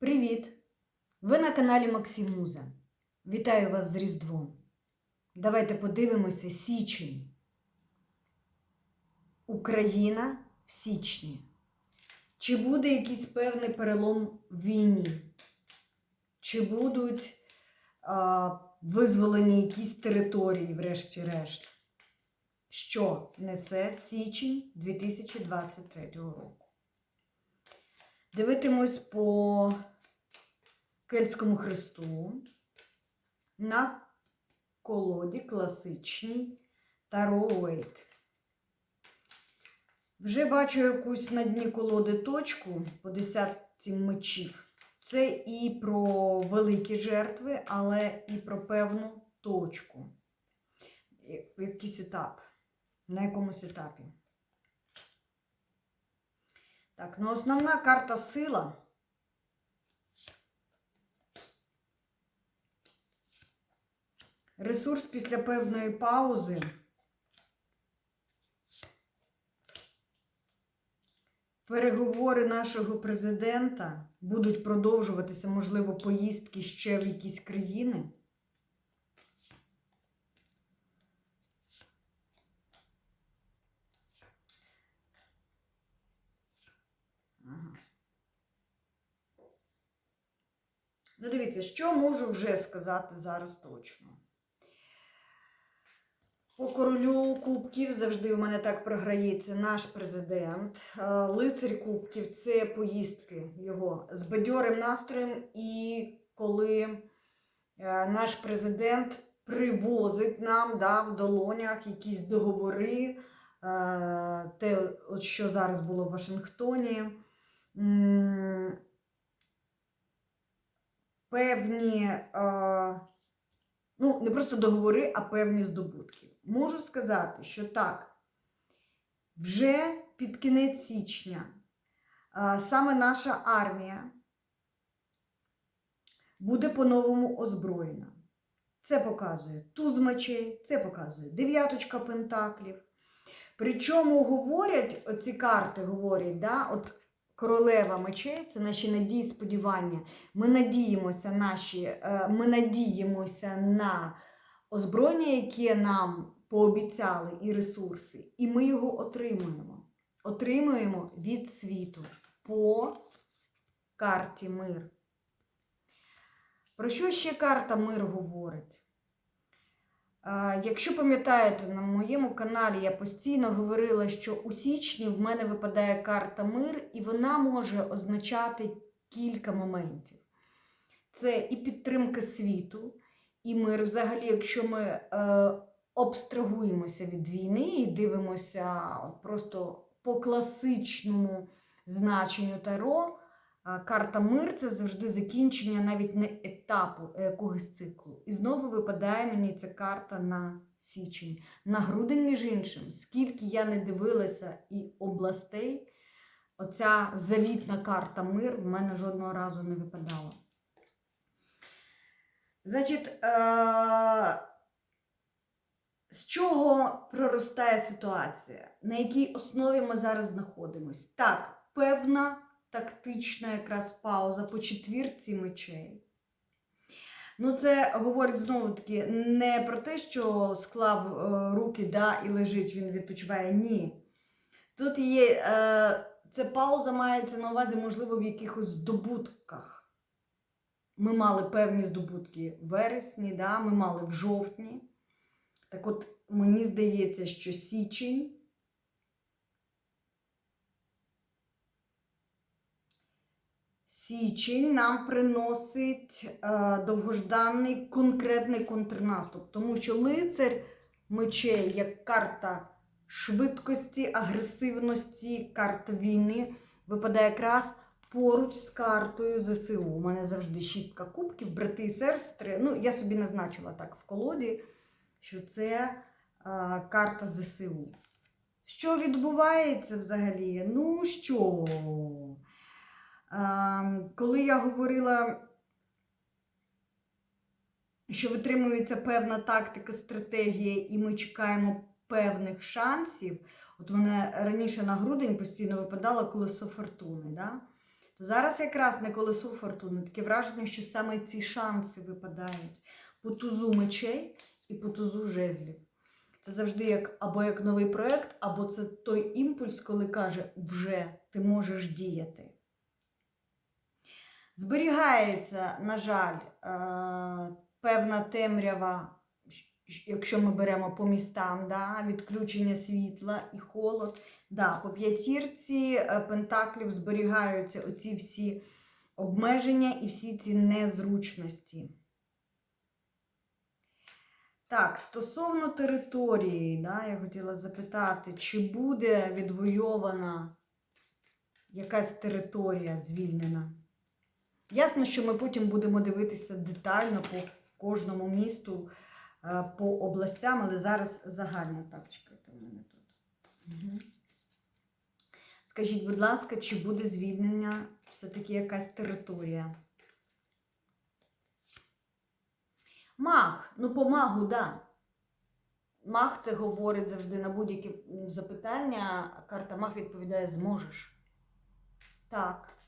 Привіт! Ви на каналі Максим Муза. Вітаю вас з Різдвом. Давайте подивимося січень. Україна в січні. Чи буде якийсь певний перелом в війні? Чи будуть а, визволені якісь території, врешті-решт? Що несе січень 2023 року? Дивитимось по Кельтському хресту на колоді класичній Таро Уейт. Вже бачу якусь на дні колоди точку по десятці мечів. Це і про великі жертви, але і про певну точку. Якийсь етап. На якомусь етапі. Так, ну основна карта сила. Ресурс після певної паузи. Переговори нашого президента будуть продовжуватися, можливо, поїздки ще в якісь країни. Ну, дивіться, що можу вже сказати зараз точно. По королю кубків завжди у мене так програється наш президент. Е, Лицарь кубків це поїздки його з бадьорим настроєм, і коли е, наш президент привозить нам да, в долонях якісь договори, е, те, що зараз було в Вашингтоні. Певні, е, ну, не просто договори, а певні здобутки. Можу сказати, що так, вже під кінець січня е, саме наша армія буде по-новому озброєна. Це показує туз мечей, це показує дев'яточка пентаклів. Причому говорять, оці карти говорять, да, от королева мечей це наші надії, сподівання. Ми надіємося, наші, е, ми надіємося на озброєння, яке нам пообіцяли, і ресурси, і ми його отримуємо. Отримуємо від світу по карті мир. Про що ще карта мир говорить? Якщо пам'ятаєте, на моєму каналі я постійно говорила, що у січні в мене випадає карта мир, і вона може означати кілька моментів. Це і підтримка світу, і мир. Взагалі, якщо ми е, абстрагуємося від війни і дивимося просто по класичному значенню Таро, карта мир це завжди закінчення навіть не етапу, якогось циклу. І знову випадає мені ця карта на січень. На грудень, між іншим, скільки я не дивилася і областей, оця завітна карта мир в мене жодного разу не випадала. Значить, е- з чого проростає ситуація? На якій основі ми зараз знаходимось? Так, певна тактична якраз пауза по четвірці мечей. Ну, це говорить знову таки не про те, що склав е, руки да, і лежить, він відпочиває. Ні. Тут є е, ця пауза мається на увазі, можливо, в якихось здобутках. Ми мали певні здобутки в вересні, да, ми мали в жовтні. Так от, мені здається, що січень Січень нам приносить е, довгожданий конкретний контрнаступ, тому що лицар мечей як карта швидкості, агресивності, карта війни випадає якраз поруч з картою ЗСУ. У мене завжди шістка кубків, брати і сестри. Ну, я собі назначила так в колоді, що це е, карта ЗСУ. Що відбувається взагалі? Ну що? А, Коли я говорила, що витримується певна тактика, стратегія, і ми чекаємо певних шансів, от мене раніше на грудень постійно випадало колесо фортуни. Да? то зараз якраз на колесо фортуни таке враження, що саме ці шанси випадають по тузу мечей і по тузу жезлів. Це завжди як або як новий проєкт, або це той імпульс, коли каже, вже ти можеш діяти. Зберігається, на жаль, е, певна темрява, якщо ми беремо по містам, да, відключення світла і холод. Да, по п'ятірці е, пентаклів зберігаються оці всі обмеження і всі ці незручності. Так, стосовно території, да, я хотіла запитати, чи буде відвойована якась територія звільнена? Ясно, що ми потім будемо дивитися детально по кожному місту, е, по областям, але зараз загально. Так, чекайте, в мене тут. Скажіть, будь ласка, чи буде звільнення все-таки якась територія? Маг. Ну, по магу, да. Маг це говорить завжди на будь-які запитання. Карта маг відповідає зможеш. Так.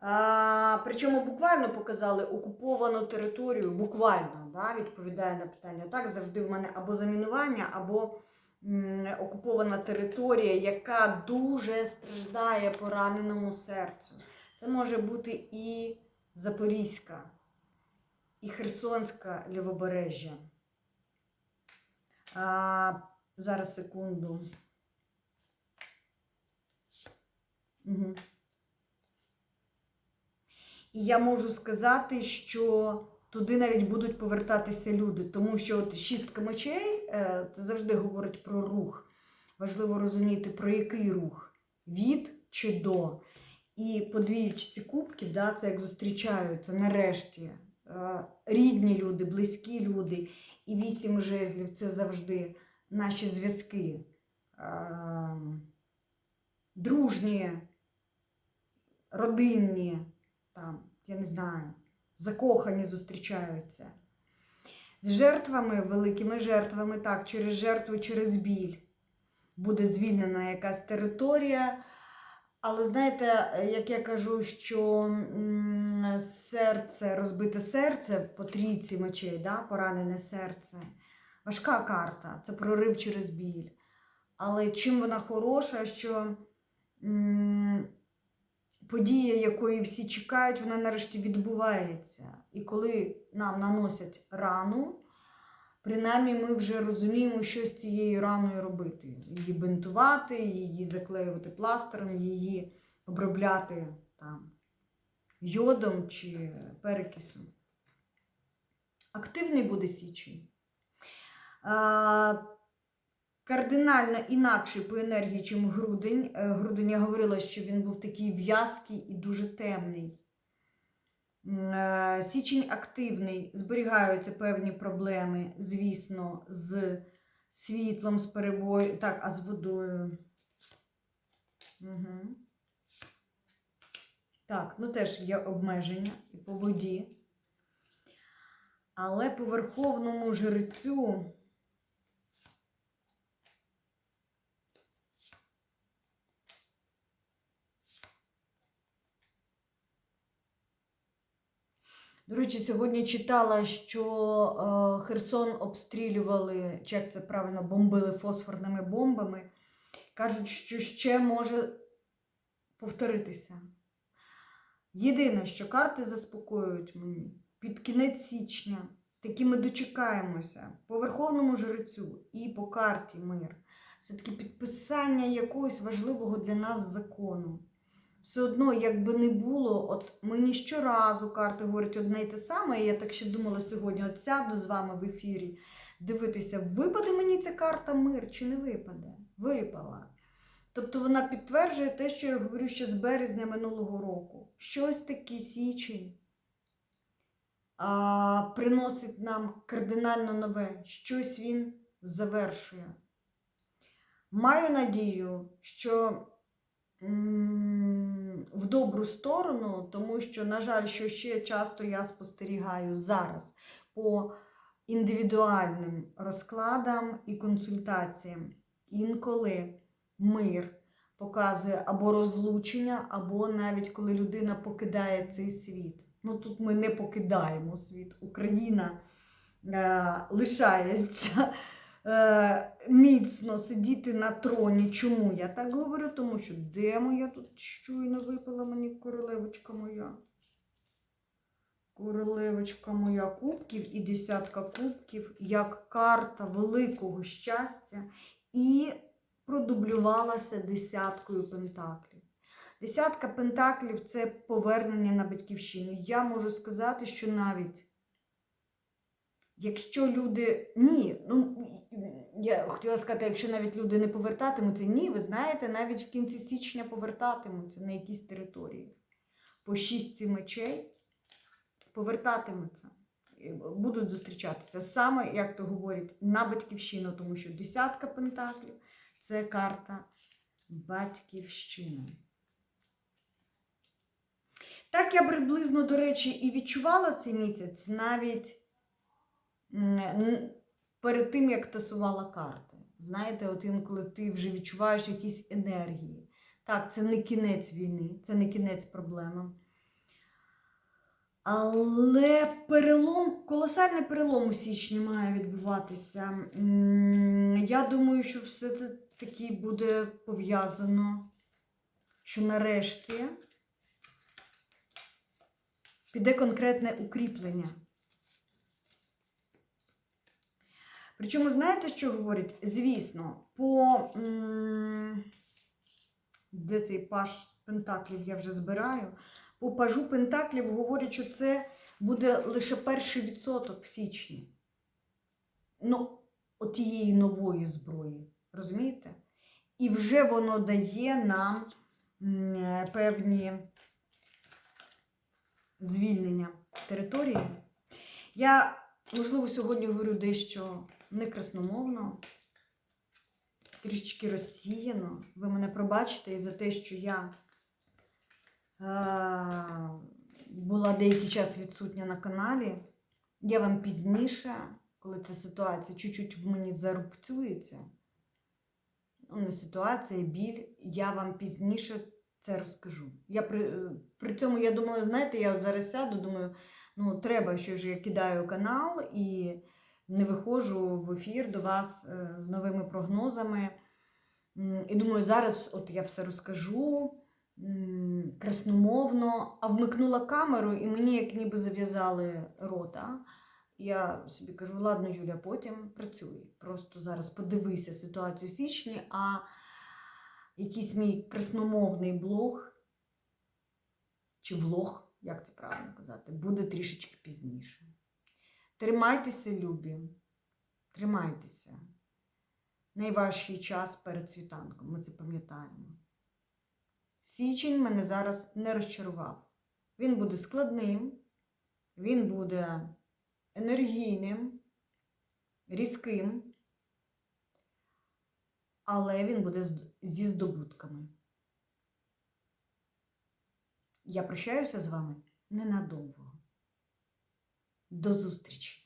А, причому буквально показали окуповану територію, буквально да, відповідає на питання. Так, завжди в мене або замінування, або м, окупована територія, яка дуже страждає пораненому серцю. Це може бути і Запорізька, і Херсонська лівобережжя. А, зараз секунду. Угу. І я можу сказати, що туди навіть будуть повертатися люди, тому що от шістка мечей е, це завжди говорить про рух. Важливо розуміти, про який рух від чи до. І по двіючці кубків, да, це як зустрічаються нарешті е, рідні люди, близькі люди. І вісім жезлів це завжди наші зв'язки. Е, дружні, родинні там, я не знаю, закохані зустрічаються. З жертвами, великими жертвами, так, через жертву, через біль буде звільнена якась територія. Але знаєте, як я кажу, що серце, розбите серце по трійці мечей, да, поранене серце, важка карта, це прорив через біль. Але чим вона хороша, що подія, якої всі чекають, вона нарешті відбувається. І коли нам наносять рану, принаймні ми вже розуміємо, що з цією раною робити. Її бинтувати, її заклеювати пластером, її обробляти там, йодом чи перекисом. Активний буде січень. Кардинально інакший по енергії, чим грудень. Е, Грудень я говорила, що він був такий в'язкий і дуже темний. Е, Січень активний, зберігаються певні проблеми, звісно, з світлом, з перебою, так, а з водою. Угу. Так, ну теж є обмеження і по воді. Але по верховному жрецю. До речі, сьогодні читала, що е, Херсон обстрілювали, чи як це правильно, бомбили фосфорними бомбами. Кажуть, що ще може повторитися. Єдине, що карти заспокоюють мені під кінець січня, таки ми дочекаємося по Верховному жрецю і по карті мир. Все-таки підписання якогось важливого для нас закону все одно, як би не було, от мені щоразу карти говорять одне й те саме, і я так ще думала сьогодні, от сяду з вами в ефірі, дивитися, випаде мені ця карта мир чи не випаде? Випала. Тобто вона підтверджує те, що я говорю ще з березня минулого року. Щось таке січень приносить нам кардинально нове, щось він завершує. Маю надію, що м, в добру сторону, тому що, на жаль, що ще часто я спостерігаю зараз по індивідуальним розкладам і консультаціям. Інколи мир показує або розлучення, або навіть коли людина покидає цей світ. Ну тут ми не покидаємо світ. Україна е, лишається е, міцно сидіти на троні. Чому я так говорю? Тому що де моя тут щойно випала мені королевочка моя? Королевочка моя кубків і десятка кубків як карта великого щастя і продублювалася десяткою пентаклів. Десятка пентаклів це повернення на батьківщину. Я можу сказати, що навіть якщо люди. Ні, ну я хотіла сказати, якщо навіть люди не повертатимуться, ні, ви знаєте, навіть в кінці січня повертатимуться на якісь території. По шістці мечей повертатимуться, будуть зустрічатися саме, як то говорять, на батьківщину, тому що десятка пентаклів це карта батьківщини. Так я приблизно, до речі, і відчувала цей місяць навіть перед тим, як тасувала карти. Знаєте, от інколи ти вже відчуваєш якісь енергії. Так, це не кінець війни, це не кінець проблеми. Але перелом, колосальний перелом у січні має відбуватися. Я думаю, що все це таки буде пов'язано, що нарешті піде конкретне укріплення. Причому, знаєте, що говорять? Звісно, по. Де цей паш пентаклів я вже збираю? По пажу пентаклів говорять, що це буде лише перший відсоток в січні. Ну, от тієї нової зброї. Розумієте? І вже воно дає нам певні звільнення території. Я, можливо, сьогодні говорю дещо некрасномовно, трішечки розсіяно. Ви мене пробачите і за те, що я е, була деякий час відсутня на каналі. Я вам пізніше, коли ця ситуація чуть-чуть в мені зарубцюється, ну, не ситуація, біль, я вам пізніше це розкажу. Я при, е, при цьому, я думаю, знаєте, я зараз сяду, думаю, ну треба, що ж я кидаю канал і не виходжу в ефір до вас е, з новими прогнозами. І думаю, зараз от я все розкажу красномовно, а вмикнула камеру, і мені як ніби зав'язали рота. Я собі кажу, ладно, Юля, потім працюй. Просто зараз подивися ситуацію в січні, а якийсь мій красномовний блог чи влог, як це правильно казати, буде трішечки пізніше. Тримайтеся, любі, тримайтеся. Найважчий час перед світанком, ми це пам'ятаємо. Січень мене зараз не розчарував. Він буде складним, він буде енергійним, різким, але він буде зі здобутками. Я прощаюся з вами ненадовго. До зустрічі!